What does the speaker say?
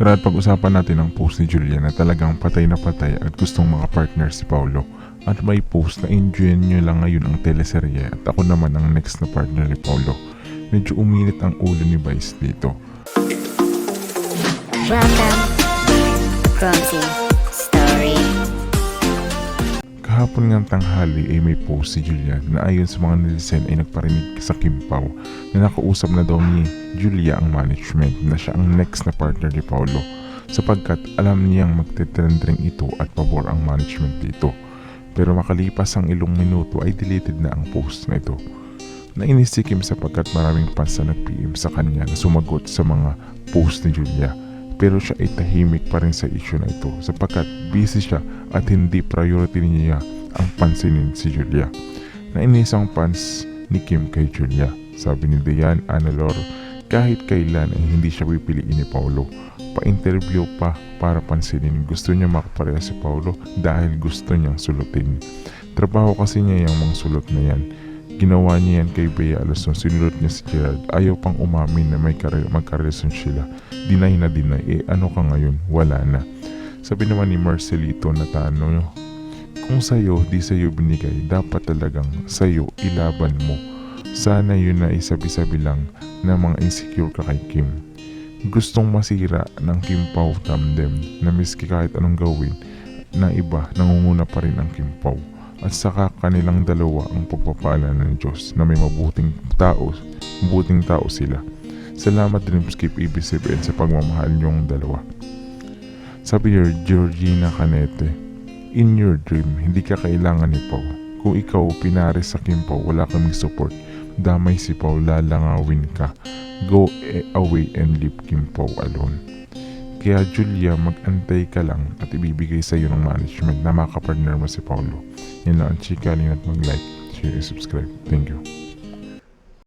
Tara at pag-usapan natin ang post ni Julia na talagang patay na patay at gustong makapartner si Paolo. At may post na enjoy nyo lang ngayon ang teleserye at ako naman ang next na partner ni Paolo. Medyo uminit ang ulo ni Vice dito. Welcome, Story. Kahapon ngang tanghali ay may post si Julia na ayon sa mga netizen ay nagparinig sa Kim na nakausap na daw ni Julia ang management na siya ang next na partner ni Paolo sapagkat alam niyang magtitrendring ito at pabor ang management dito. Pero makalipas ang ilong minuto ay deleted na ang post na ito. Nainis si Kim sapagkat maraming fans na nag-PM sa kanya na sumagot sa mga post ni Julia pero siya ay tahimik pa rin sa issue na ito sapagkat busy siya at hindi priority niya ang pansinin si Julia. Nainis ang fans ni Kim kay Julia. Sabi ni Dayan Analor, kahit kailan ay hindi siya pipiliin ni Paulo. Pa-interview pa para pansinin. Gusto niya makapareha si Paulo dahil gusto niyang sulutin. Trabaho kasi niya yung mga sulot na yan. Ginawa niya yan kay Bea Alonso. Sinulot niya si Gerald. Ayaw pang umamin na may kare- magkarelasyon sila. Deny na deny. Eh ano ka ngayon? Wala na. Sabi naman ni Marcelito na tano, kung sa'yo, di sa'yo binigay, dapat talagang sa'yo ilaban mo. Sana yun na isabi-sabi lang na mga insecure ka kay Kim. Gustong masira ng Kim Pao tandem na miski kahit anong gawin na iba nangunguna pa rin ang Kim Pao. At saka kanilang dalawa ang pagpapala ng Diyos na may mabuting tao, mabuting tao sila. Salamat Skip EB7 sa pagmamahal niyong dalawa. Sabi ni Georgina Canete, In your dream, hindi ka kailangan ni Pau. Kung ikaw pinares sa Kim Pau, wala kaming support. Damay si Pau, lalangawin ka. Go away and leave Kim Pau alone. Kaya Julia, mag-antay ka lang at ibibigay sa iyo ng management na makapartner mo si Paulo. Yan lang ang chika, at mag-like, share, subscribe. Thank you.